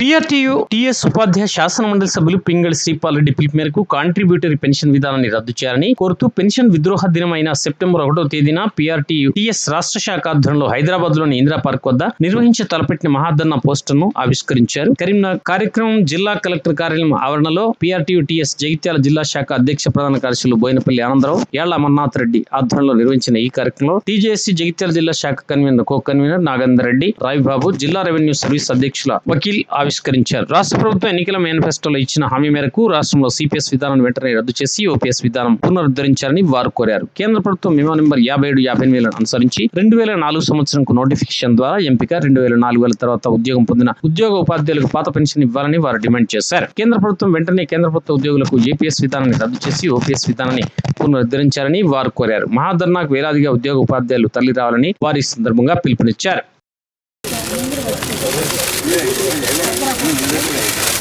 PRTU TS ఉపాధ్యాయ శాసన మండలి సభ్యులు పింగళి శ్రీపాల్ రెడ్డి పిలుపు మేరకు కాంట్రిబ్యూటరీ పెన్షన్ విధానాన్ని రద్దు చేయాలని కోరుతూ పెన్షన్ విద్రోహ దినమైన సెప్టెంబర్ ఒకటో తేదీన పిఆర్టీయు టీఎస్ రాష్ట్ర శాఖ ఆధ్వర్యంలో హైదరాబాద్లోని ఇందిరా పార్క్ వద్ద నిర్వహించే తలపెట్టిన మహాధర్నా పోస్టర్ను ఆవిష్కరించారు. కరీంనగర్ కార్యక్రమం జిల్లా కలెక్టర్ కార్యాలయం ఆవరణలో పిఆర్టీయు టీఎస్ జగిత్యాల జిల్లా శాఖ అధ్యక్ష ప్రధాన కార్యదర్శులు బోయినపల్లి ఆనందరావు యాళ్ళ అమర్నాథ్ రెడ్డి ఆధ్వర్యంలో నిర్వహించిన ఈ కార్యక్రమంలో టీజేఎస్సీ జగిత్యాల జిల్లా శాఖ convener co convener Nagender Reddy Raibabu జిల్లా రెవెన్యూ సర్వీస్ అధ్యక్షుల వకీల్ ఆవిష్కరించారు. రాష్ట్ర ప్రభుత్వం ఎన్నికల మేనిఫెస్టోలో ఇచ్చిన హామీ మేరకు రాష్ట్రంలో సిపిఎస్ విధానాన్ని వెంటనే రద్దు చేసి ఓపీఎస్ విధానం పునరుద్ధరించాలని వారు కోరారు. కేంద్ర ప్రభుత్వం మెమో నెంబర్ యాభై ఏడు యాభై ఎనిమిదిలను అనుసరించి రెండు వేల నాలుగు సంవత్సరంకు నోటిఫికేషన్ ద్వారా ఎంపిక రెండు వేల నాలుగు వేల తర్వాత ఉద్యోగం పొందిన ఉద్యోగ ఉపాధ్యాయులకు పాత పెన్షన్ ఇవ్వాలని వారు డిమాండ్ చేశారు. కేంద్ర ప్రభుత్వం వెంటనే కేంద్ర ప్రభుత్వ ఉద్యోగులకు ఏపీఎస్ విధానాన్ని రద్దు చేసి ఓపీఎస్ విధానాన్ని పునరుద్ధరించాలని వారు కోరారు. మహాధర్నాకు వేలాదిగా ఉద్యోగ ఉపాధ్యాయులు తల్లి రావాలని వారి సందర్భంగా పిలుపునిచ్చారు.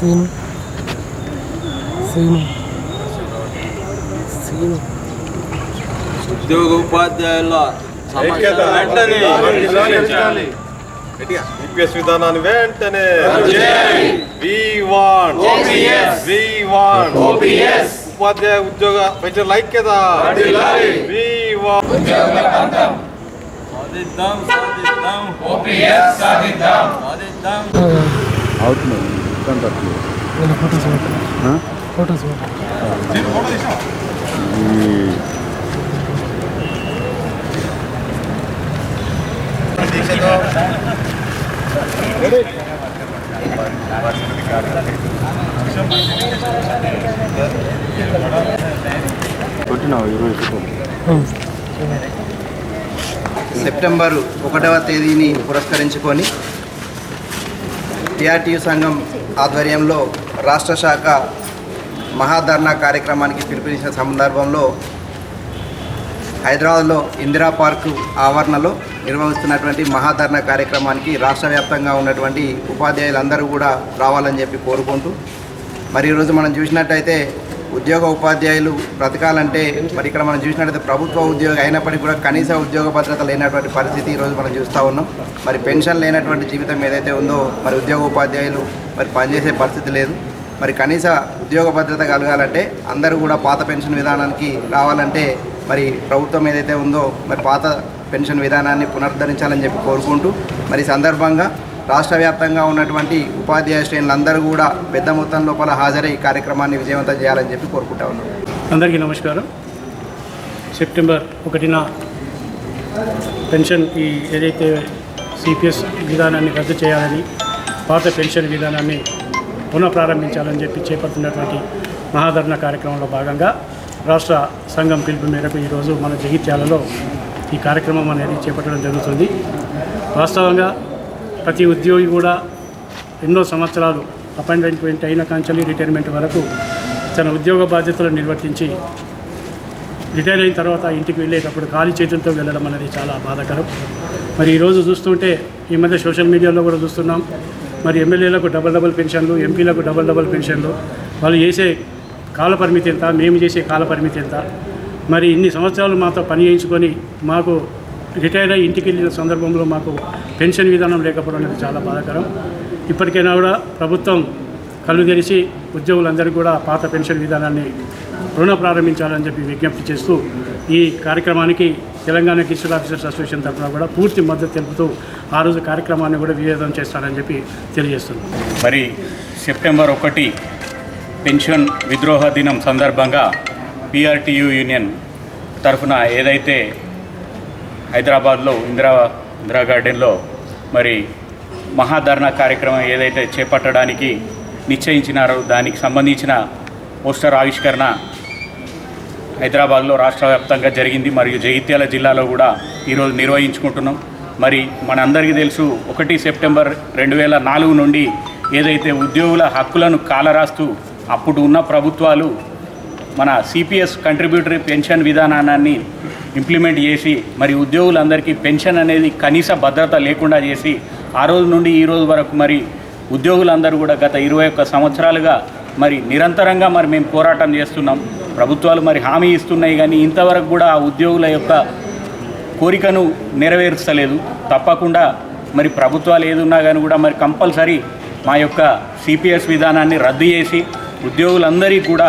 సీను సీను సీను ఉద్యోగ ఉపాధ్యాయుల సమస్య వెంటనే ఈపీఎస్ విధానాన్ని వెంటనే వి వాంట్ వి వాంట్ ఉపాధ్యాయ ఉద్యోగ పెన్షన్ల ఐక్యత. వి ఫోటోస్ సెప్టెంబర్ ఒకటవ తేదీని పురస్కరించుకొని టిఆర్టీయు సంఘం ఆధ్వర్యంలో రాష్ట్ర శాఖ మహాధర్నా కార్యక్రమానికి పిలుపునిచ్చిన సందర్భంలో హైదరాబాద్లో ఇందిరా పార్కు ఆవరణలో నిర్వహిస్తున్నటువంటి మహాధర్నా కార్యక్రమానికి రాష్ట్ర వ్యాప్తంగా ఉన్నటువంటి ఉపాధ్యాయులందరూ కూడా రావాలని చెప్పి కోరుకుంటూ మరి ఈరోజు మనం చూసినట్టయితే ఉద్యోగ ఉపాధ్యాయులు బ్రతకాలంటే మరి ఇక్కడ మనం చూసినట్లయితే ప్రభుత్వ ఉద్యోగం అయినప్పటికీ కూడా కనీస ఉద్యోగ భద్రత లేనటువంటి పరిస్థితి ఈరోజు మనం చూస్తూ ఉన్నాం. మరి పెన్షన్ లేనటువంటి జీవితం ఏదైతే ఉందో మరి ఉద్యోగ ఉపాధ్యాయులు మరి పనిచేసే పరిస్థితి లేదు. మరి కనీస ఉద్యోగ భద్రత కలగాలంటే అందరూ కూడా పాత పెన్షన్ విధానానికి రావాలంటే మరి ప్రభుత్వం ఏదైతే ఉందో మరి పాత పెన్షన్ విధానాన్ని పునరుద్ధరించాలని చెప్పి కోరుకుంటూ మరి సందర్భంగా రాష్ట్ర వ్యాప్తంగా ఉన్నటువంటి ఉపాధ్యాయ శ్రేణులందరూ కూడా పెద్ద మొత్తం లోపల హాజరై కార్యక్రమాన్ని విజయవంతం చేయాలని చెప్పి కోరుకుంటా ఉన్నాం. అందరికీ నమస్కారం. సెప్టెంబర్ ఒకటిన పెన్షన్ ఈ ఏదైతే సిపిఎస్ విధానాన్ని రద్దు చేయాలని పాత పెన్షన్ విధానాన్ని పునఃప్రారంభించాలని చెప్పి చేపడుతున్నటువంటి మహాధరణ కార్యక్రమంలో భాగంగా రాష్ట్ర సంఘం పిలుపు మేరకు ఈరోజు మన జగిత్యాలలో ఈ కార్యక్రమం అనేది చేపట్టడం జరుగుతుంది. వాస్తవంగా ప్రతి ఉద్యోగి కూడా ఎన్నో సంవత్సరాలు అపాయింట్మెంట్ అయిన కాంచెల్లి రిటైర్మెంట్ వరకు తన ఉద్యోగ బాధ్యతలు నిర్వర్తించి రిటైర్ అయిన తర్వాత ఇంటికి వెళ్ళేటప్పుడు ఖాళీ చేతులతో వెళ్ళడం అనేది చాలా బాధాకరం. మరి ఈరోజు చూస్తుంటే ఈ మధ్య సోషల్ మీడియాలో కూడా చూస్తున్నాం. మరి ఎమ్మెల్యేలకు డబల్ డబల్ పెన్షన్లు ఎంపీలకు డబల్ డబల్ పెన్షన్లు వాళ్ళు చేసే కాల పరిమితి ఎంత మేము చేసే కాల పరిమితి ఎంత? మరి ఇన్ని సంవత్సరాలు మాతో పని చేయించుకొని మాకు రిటైర్ అయ్యి ఇంటికి వెళ్ళిన సందర్భంలో మాకు పెన్షన్ విధానం లేకపోవడం అనేది చాలా బాధాకరం. ఇప్పటికైనా కూడా ప్రభుత్వం కళ్ళు తెరిచి ఉద్యోగులందరికీ కూడా పాత పెన్షన్ విధానాన్ని రుణ ప్రారంభించాలని చెప్పి విజ్ఞప్తి చేస్తూ ఈ కార్యక్రమానికి తెలంగాణ గిస్టల్ ఆఫీసర్స్ అసోసియేషన్ తరఫున కూడా పూర్తి మద్దతు తెలుపుతూ ఆ రోజు కార్యక్రమాన్ని కూడా వివేదం చేస్తారని చెప్పి తెలియజేస్తున్నాం. మరి సెప్టెంబర్ ఒకటి పెన్షన్ విద్రోహ దినం సందర్భంగా పిఆర్టీయు యూనియన్ తరఫున ఏదైతే హైదరాబాద్లో ఇందిరా ఇందిరా గార్డెన్లో మరి మహాధరణ కార్యక్రమం ఏదైతే చేపట్టడానికి నిశ్చయించినారో దానికి సంబంధించిన పోస్టర్ ఆవిష్కరణ హైదరాబాద్లో రాష్ట్ర వ్యాప్తంగా జరిగింది. మరియు జగిత్యాల జిల్లాలో కూడా ఈరోజు నిర్వహించుకుంటున్నాం. మరి మనందరికీ తెలుసు ఒకటి సెప్టెంబర్ రెండు వేల నాలుగు నుండి ఏదైతే ఉద్యోగుల హక్కులను కాలరాస్తూ అప్పుడు ఉన్న ప్రభుత్వాలు మన సిపిఎస్ కంట్రిబ్యూటరీ పెన్షన్ విధానాన్ని ఇంప్లిమెంట్ చేసి మరి ఉద్యోగులందరికీ పెన్షన్ అనేది కనీస భద్రత లేకుండా చేసి ఆ రోజు నుండి ఈ రోజు వరకు మరి ఉద్యోగులందరూ కూడా గత ఇరవై ఒక్క సంవత్సరాలుగా మరి నిరంతరంగా మరి మేము పోరాటం చేస్తున్నాం. ప్రభుత్వాలు మరి హామీ ఇస్తున్నాయి కానీ ఇంతవరకు కూడా ఆ ఉద్యోగుల యొక్క కోరికను నెరవేర్చలేదు. తప్పకుండా మరి ప్రభుత్వాలు ఏదున్నా కానీ కూడా మరి కంపల్సరీ మా యొక్క సిపిఎస్ విధానాన్ని రద్దు చేసి ఉద్యోగులందరికీ కూడా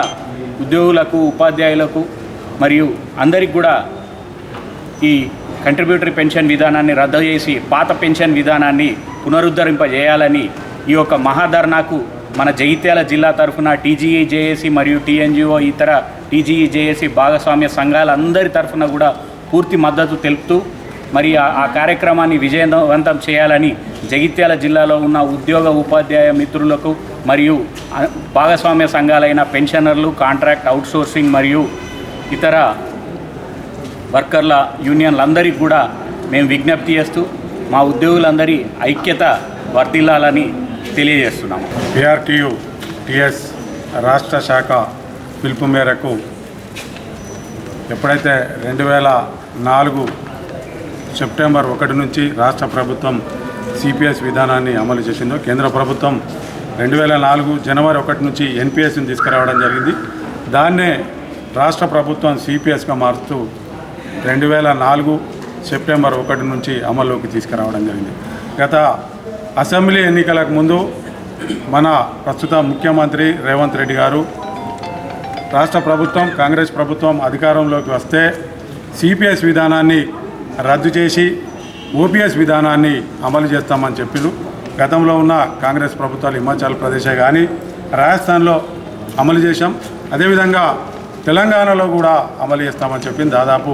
ఉద్యోగులకు ఉపాధ్యాయులకు మరియు అందరికి కూడా ఈ కంట్రిబ్యూటరీ పెన్షన్ విధానాన్ని రద్దు చేసి పాత పెన్షన్ విధానాన్ని పునరుద్ధరింపజేయాలని ఈ యొక్క మహాధర్నాకు మన జగిత్యాల జిల్లా తరఫున టీజీఈ జేఏసీ మరియు టీఎన్జిఓ ఇతర టీజీఈ జేఏసీ భాగస్వామ్య సంఘాలందరి తరఫున కూడా పూర్తి మద్దతు తెలుపుతూ మరి ఆ- కార్యక్రమాన్ని విజయవంతం చేయాలని జగిత్యాల జిల్లాలో ఉన్న ఉద్యోగ ఉపాధ్యాయ మిత్రులకు మరియు భాగస్వామ్య సంఘాలైన పెన్షనర్లు కాంట్రాక్ట్ అవుట్సోర్సింగ్ మరియు ఇతర వర్కర్ల యూనియన్లందరికీ కూడా మేము విజ్ఞప్తి చేస్తూ మా ఉద్యోగులందరి ఐక్యత వర్ధిల్లాలని తెలియజేస్తున్నాము. పిఆర్టీయు టిఎస్ రాష్ట్ర శాఖ పిలుపు మేరకు ఎప్పుడైతే రెండు వేల నాలుగు సెప్టెంబర్ ఒకటి నుంచి రాష్ట్ర ప్రభుత్వం సిపిఎస్ విధానాన్ని అమలు చేసిందో కేంద్ర ప్రభుత్వం రెండు వేల నాలుగు జనవరి ఒకటి నుంచి ఎన్పిఎస్ని తీసుకురావడం జరిగింది. దాన్నే రాష్ట్ర ప్రభుత్వం సిపిఎస్గా మారుస్తూ రెండు వేల నాలుగు సెప్టెంబర్ ఒకటి నుంచి అమల్లోకి తీసుకురావడం జరిగింది. గత అసెంబ్లీ ఎన్నికలకు ముందు మన ప్రస్తుత ముఖ్యమంత్రి రేవంత్ రెడ్డి గారు రాష్ట్ర ప్రభుత్వం కాంగ్రెస్ ప్రభుత్వం అధికారంలోకి వస్తే సిపిఎస్ విధానాన్ని రద్దు చేసి ఓపీఎస్ విధానాన్ని అమలు చేస్తామని చెప్పిరు గతంలో ఉన్న కాంగ్రెస్ ప్రభుత్వాలు హిమాచల్ ప్రదేశే కానీ రాజస్థాన్లో అమలు చేశాం. అదేవిధంగా తెలంగాణలో కూడా అమలు చేస్తామని చెప్పింది. దాదాపు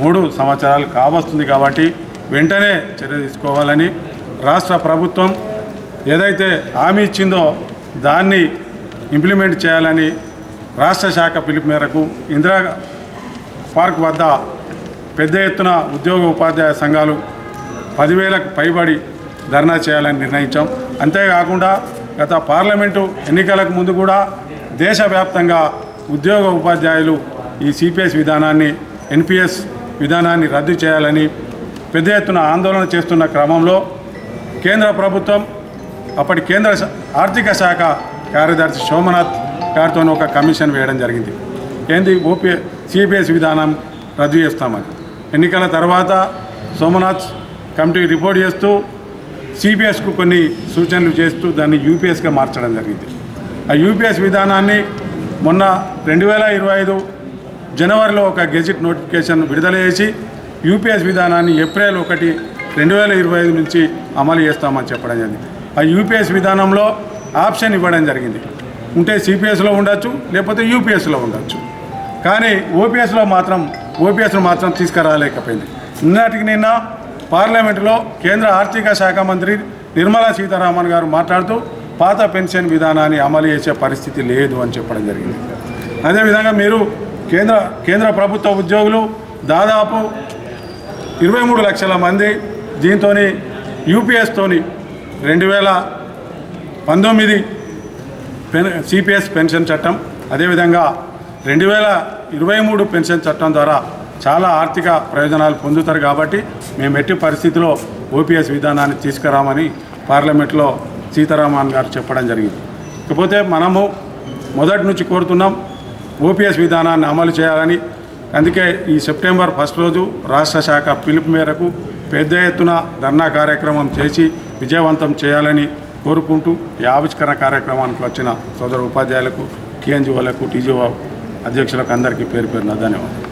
మూడు సంవత్సరాలు కావస్తుంది కాబట్టి వెంటనే చర్య తీసుకోవాలని రాష్ట్ర ప్రభుత్వం ఏదైతే హామీ ఇచ్చిందో దాన్ని ఇంప్లిమెంట్ చేయాలని రాష్ట్ర శాఖ పిలుపు మేరకు ఇందిరా పార్క్ వద్ద పెద్ద ఎత్తున ఉద్యోగ ఉపాధ్యాయ సంఘాలు పదివేలకు పైబడి ధర్నా చేయాలని నిర్ణయించాం. అంతేకాకుండా గత పార్లమెంటు ఎన్నికలకు ముందు కూడా దేశవ్యాప్తంగా ఉద్యోగ ఉపాధ్యాయులు ఈ సిపిఎస్ విధానాన్ని ఎన్పిఎస్ విధానాన్ని రద్దు చేయాలని పెద్ద ఎత్తున ఆందోళన చేస్తున్న క్రమంలో కేంద్ర ప్రభుత్వం అప్పటి కేంద్ర శా- ఆర్థిక శాఖ కార్యదర్శి సోమనాథ్ గారితో ఒక కమిషన్ వేయడం జరిగింది. ఏంది? ఓపీ సిపిఎస్ విధానం రద్దు చేస్తామని. ఎన్నికల తర్వాత సోమనాథ్ కమిటీ రిపోర్ట్ చేస్తూ సిపిఎస్కు కొన్ని సూచనలు చేస్తూ దాన్ని యూపీఎస్గా మార్చడం జరిగింది. ఆ యూపీఎస్ విధానాన్ని మొన్న రెండు వేల ఇరవై ఐదు జనవరిలో ఒక గెజిట్ నోటిఫికేషన్ విడుదల చేసి యూపీఎస్ విధానాన్ని ఏప్రిల్ ఒకటి రెండు వేల ఇరవై ఐదు నుంచి అమలు చేస్తామని చెప్పడం జరిగింది. ఆ యూపీఎస్ విధానంలో ఆప్షన్ ఇవ్వడం జరిగింది. ఉంటే సిపిఎస్లో ఉండొచ్చు లేకపోతే యూపీఎస్లో ఉండొచ్చు. కానీ ఓపీఎస్లో మాత్రం ఓపీఎస్ను మాత్రం తీసుకురాలేకపోయింది. నిన్నటికి నిన్న పార్లమెంటులో కేంద్ర ఆర్థిక శాఖ మంత్రి నిర్మలా సీతారామన్ గారు మాట్లాడుతూ పాత పెన్షన్ విధానాన్ని అమలు చేసే పరిస్థితి లేదు అని చెప్పడం జరిగింది. అదేవిధంగా మీరు కేంద్ర కేంద్ర ప్రభుత్వ ఉద్యోగులు దాదాపు ఇరవై మూడు లక్షల మంది దీంతో యూపీఎస్తోని రెండు వేల పంతొమ్మిది పెన్ సిపిఎస్ పెన్షన్ చట్టం అదేవిధంగా రెండు వేల ఇరవై మూడు పెన్షన్ చట్టం ద్వారా చాలా ఆర్థిక ప్రయోజనాలు పొందుతారు కాబట్టి మేము ఎట్టి పరిస్థితిలో ఓపీఎస్ విధానాన్ని తీసుకురామని పార్లమెంట్లో సీతారామన్ గారు చెప్పడం జరిగింది. ఇకపోతే మనము మొదటి నుంచి కోరుతున్నాం ఓపీఎస్ విధానాన్ని అమలు చేయాలని. అందుకే ఈ సెప్టెంబర్ ఫస్ట్ రోజు రాష్ట్ర శాఖ పిలుపు మేరకు పెద్ద ఎత్తున ధర్నా కార్యక్రమం చేసి విజయవంతం చేయాలని కోరుకుంటూ ఈ ఆవిష్కరణ కార్యక్రమానికి వచ్చిన సోదర ఉపాధ్యాయులకు కేఎన్జీఓలకు టీజీఓ అధ్యక్షులకు అందరికీ పేరు పేరున ధన్యవాదాలు.